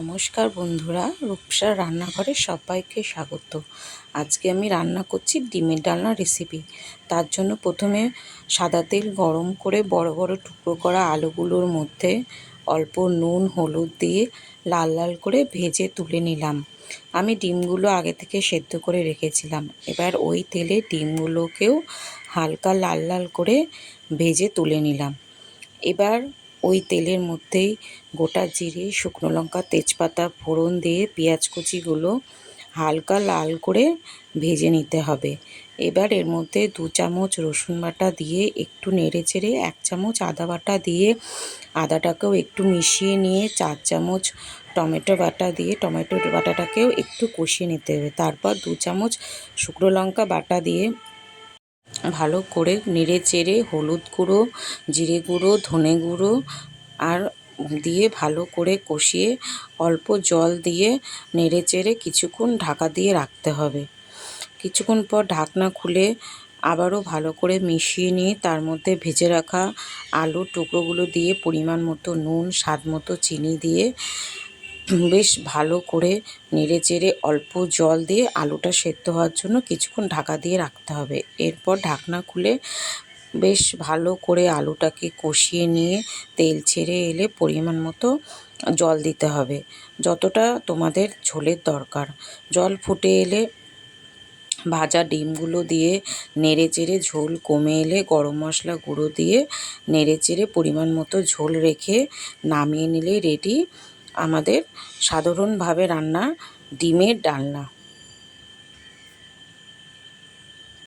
নমস্কার বন্ধুরা, রূপসার রান্নাঘরে সবাইকে স্বাগত। আজকে আমি রান্না করছি ডিমের ডালনা রেসিপি তার জন্য প্রথমে সাদা তেল গরম করে বড় বড় টুকরো করা আলুগুলোর মধ্যে অল্প নুন, হলুদ দিয়ে লাল লাল করে ভেজে তুলে নিলাম। আমি ডিমগুলো আগে থেকে সেদ্ধ করে রেখেছিলাম। এবার ওই তেলে ডিমগুলোকেও হালকা লাল লাল করে ভেজে তুলে নিলাম। এবার ওই তেলের মধ্যেই গোটা জিরে, শুকনো লঙ্কা, তেজপাতা, ফোড়ন দিয়ে পেঁয়াজ কুচিগুলো হালকা লাল করে ভেজে নিতে হবে। এবার এর মধ্যে দু চামচ রসুন বাটা দিয়ে একটু নেড়ে চেড়ে এক চামচ আদা বাটা দিয়ে আদাটাকেও একটু মিশিয়ে নিয়ে চার চামচ টমেটো বাটা দিয়ে, টমেটো বাটাটাকেও একটু কষিয়ে নিতে হবে। তারপর দু চামচ শুকনো লঙ্কা বাটা দিয়ে ভালো করে নেড়ে চেড়ে হলুদ গুঁড়ো, জিরে গুঁড়ো, ধনে গুঁড়ো আর দিয়ে ভালো করে কষিয়ে অল্প জল দিয়ে নেড়ে চেড়ে কিছুক্ষণ ঢাকা দিয়ে রাখতে হবে। কিছুক্ষণ পর ঢাকনা খুলে আবারও ভালো করে মিশিয়ে নিয়ে তার মধ্যে ভেজে রাখা আলুর টুকরোগুলো দিয়ে পরিমাণ মতো নুন, স্বাদ মতো চিনি দিয়ে বেশ ভালো করে নেড়ে চেড়ে অল্প জল দিয়ে আলুটা সেদ্ধ হওয়ার জন্য কিছুক্ষণ ঢাকা দিয়ে রাখতে হবে। এরপর ঢাকনা খুলে বেশ ভালো করে আলুটাকে কষিয়ে নিয়ে তেল ছেড়ে এলে পরিমাণ মতো জল দিতে হবে। যতটা তোমাদের ঝোলের দরকার। জল ফুটে এলে ভাজা ডিমগুলো দিয়ে নেড়ে চেড়ে ঝোল কমে এলে গরম মশলা গুঁড়ো দিয়ে নেড়ে চেড়ে পরিমাণ মতো ঝোল রেখে নামিয়ে নিলে রেডি আমাদের সাধারণভাবে রান্না ডিমের ডালনা।